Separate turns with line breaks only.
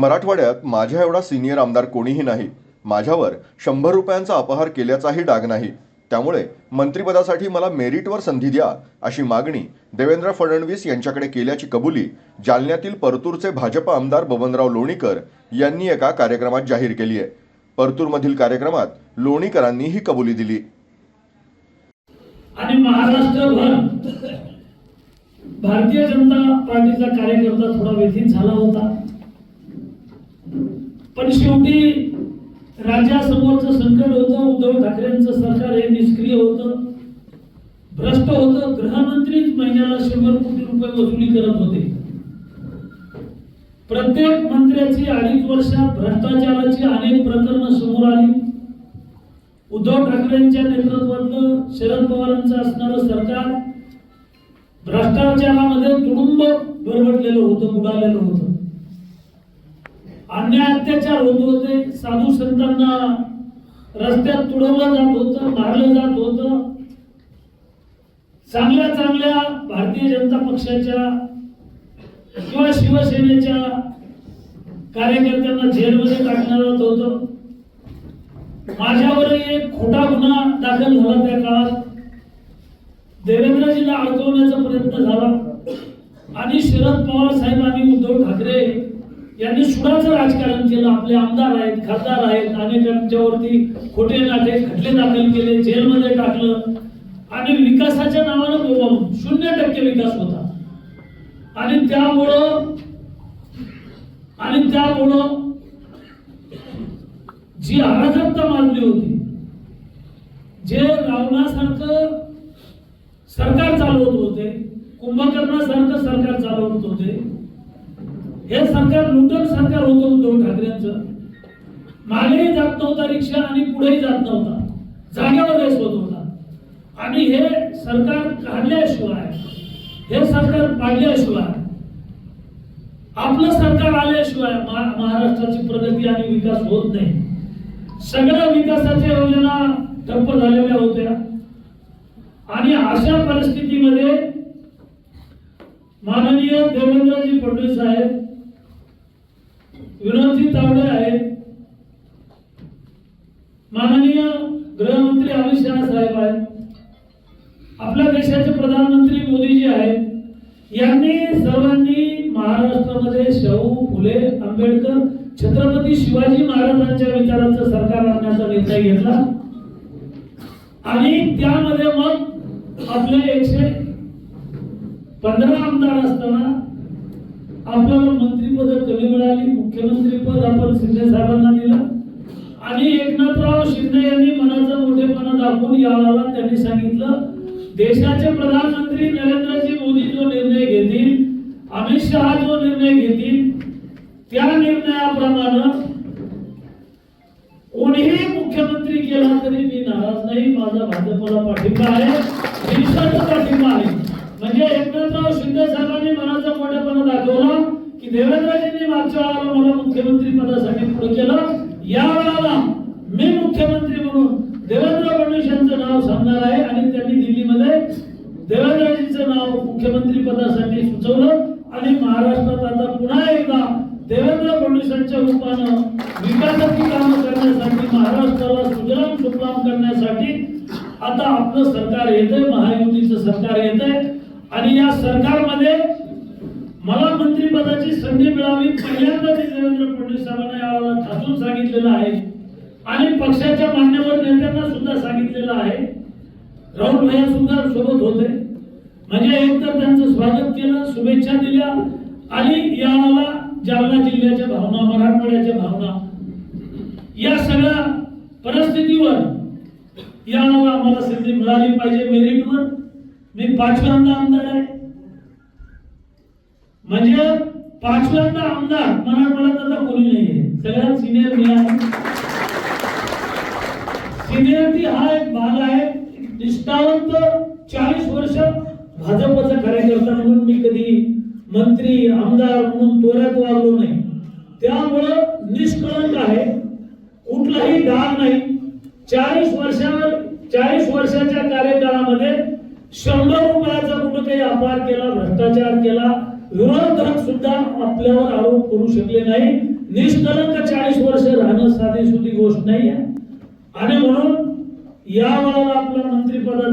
मराठवाड्यात माझ्या एवढा सिनियर आमदार कोणीही नाही. माझ्यावर शंभर रुपयांचा अपहार केल्याचाही डाग नाही. त्यामुळे मंत्रिपदासाठी मला मेरिटवर संधी द्या अशी मागणी देवेंद्र फडणवीस यांच्याकडे केल्याची कबुली जालन्यातील परतूरचे भाजप आमदार बबनराव लोणीकर यांनी एका कार्यक्रमात जाहीर केली आहे. परतूरमधील कार्यक्रमात लोणीकरांनी ही कबुली दिली.
आणि महाराष्ट्रभर भारतीय जनता पार्टीचा कार्यकर्ता थोडा व्यथित झाला होता. पण शेवटी राज्यासमोरचं संकट होतं उद्धव ठाकरेंचं सरकार हे निष्क्रिय होतं. भ्रष्ट होतं. गृहमंत्रीच महिन्याला शंभर कोटी रुपये वसुली करत होते. प्रत्येक मंत्र्याची अडीच वर्षात भ्रष्टाचाराची अनेक प्रकरणं समोर आली. उद्धव ठाकरेंच्या नेतृत्वातलं शरद पवारांचं असणारं सरकार भ्रष्टाचारामध्ये तुडुंब बरबटलेलं होतं बुडालेलं होतं. अन्याय अत्याचार होत होते. साधू संतांना रस्त्यात तुडवलं जात होतं मारलं जात होतं. चांगल्या चांगल्या भारतीय जनता पक्षाच्या किंवा शिवसेनेच्या कार्यकर्त्यांना जेलमध्ये टाकण्यात येत होतं. माझ्यावर एक खोटा गुन्हा दाखल झाला त्या काळात. देवेंद्रजीला अडकवण्याचा प्रयत्न झाला. आणि शरद पवार साहेब आणि उद्धव ठाकरे यांनी सुडाचं राजकारण केलं. आपले आमदार आहेत खासदार आहेत अनेकांच्यावरती खोटे नाटे खटले दाखल केले जेलमध्ये टाकलं. आणि विकासाच्या नावानं बोलवून शून्य टक्के विकास होता. आणि त्यामुळं आणि त्यामुळं जी अराजकता मानली होती जे रावणासारखं सरकार चालवत होते कुंभकर्णासारखं सरकार चालवत होते हे सरकार नूतन सरकार होतं उद्धव ठाकरेंचं. मागेही जात नव्हता रिक्षा आणि पुढेही जात नव्हता. जागेवर होत होता. आणि हे सरकार काढल्याशिवाय हे सरकार पाडल्याशिवाय आपलं सरकार आल्याशिवाय महाराष्ट्राची प्रगती आणि विकास होत नाही. सगळ्या विकासाच्या योजना ठप्प झालेल्या होत्या. आणि अशा परिस्थितीमध्ये माननीय देवेंद्रजी फडणवीस साहेब विनोदजी तावडे आहेत. माननीय गृहमंत्री अमित शहा साहेब आहेत. आपल्या देशाचे प्रधानमंत्री मोदीजी आहेत. यांनी सर्वांनी महाराष्ट्रामध्ये शाहू फुले आंबेडकर छत्रपती शिवाजी महाराजांच्या विचारांचं सरकार आणण्याचा निर्णय घेतला. आणि त्यामध्ये मग आपले एकशे पंधरा आमदार असताना आपल्याला मंत्रीपद कमी मिळाली मुख्यमंत्रीपद आपण शिंदे साहेबांना दिलं. आणि एकनाथराव शिंदे यांनी मनाचा मोठेपणा दाखवून यावेळेला त्यांनी सांगितलं देशाचे प्रधानमंत्री नरेंद्रजी मोदी जो निर्णय घेतील अमित शहा जो निर्णय घेतील त्या निर्णयाप्रमाणे कोणीही मुख्यमंत्री केला तरी मी नाराज नाही. माझा भाजपला पाठिंबा आहे. या वेळेला मी मुख्यमंत्री म्हणून देवेंद्र फडणवीस यांचं नाव सांगणार आहे आणि त्यांनी दिल्लीमध्ये देवेंद्रजींचं नाव मुख्यमंत्री पदासाठी सुचवलं आणि महाराष्ट्रात आता पुन्हा एकदा देवेंद्र फडणवीसांच्या रूपानं विकासाची कामं करण्यासाठी महाराष्ट्राला सुजलाम सुफलाम करण्यासाठी आता आपलं सरकार येतंय महायुतीचं सरकार येतंय. आणि या सरकारमध्ये मला मंत्रिपदाची संधी मिळावी पहिल्यांदा देवेंद्र फडणवीस साहेबांना यावेळेला ठासून सांगितलेलं आहे. आणि पक्षाच्या मान्यवर नेत्यांना सुद्धा सांगितलेलं आहे. राहुल भैया सुद्धा सोबत होते. म्हणजे एकतर त्यांचं स्वागत केलं शुभेच्छा दिल्या आणि याला जालना जिल्ह्याच्या भावना मराठवाड्याच्या भावना या सगळ्या परिस्थितीवर याला आम्हाला संधी मिळाली पाहिजे मेरिटवर. मी पाचव्यांदा आमदार आहे. म्हणजे पाचव्यांदा आमदार मराठवाड्यात आता कोणी नाही सिनियर मी आहे. सिनियरिटी हा एक भाग आहे. निष्ठावंत चाळीस वर्ष भाजपचा कार्यकर्ता म्हणून मी कधी मंत्री आमदार म्हणून तोऱ्यात वागलो नाही. त्यामुळं निष्कळंक आहे. कुठलाही डाग नाही. चाळीस वर्षावर चाळीस वर्षाच्या कार्यकाळामध्ये शंभर रुपयाचा कुठं काही अपहार केला भ्रष्टाचार केला विरोधक सुद्धा आपल्यावर आरोप करू शकले नाही. निष्कलंक चाळीस वर्ष राहणं साधी सुधी गोष्ट नाही आहे आणि म्हणून या वेळेला आपल्या मंत्रिपदा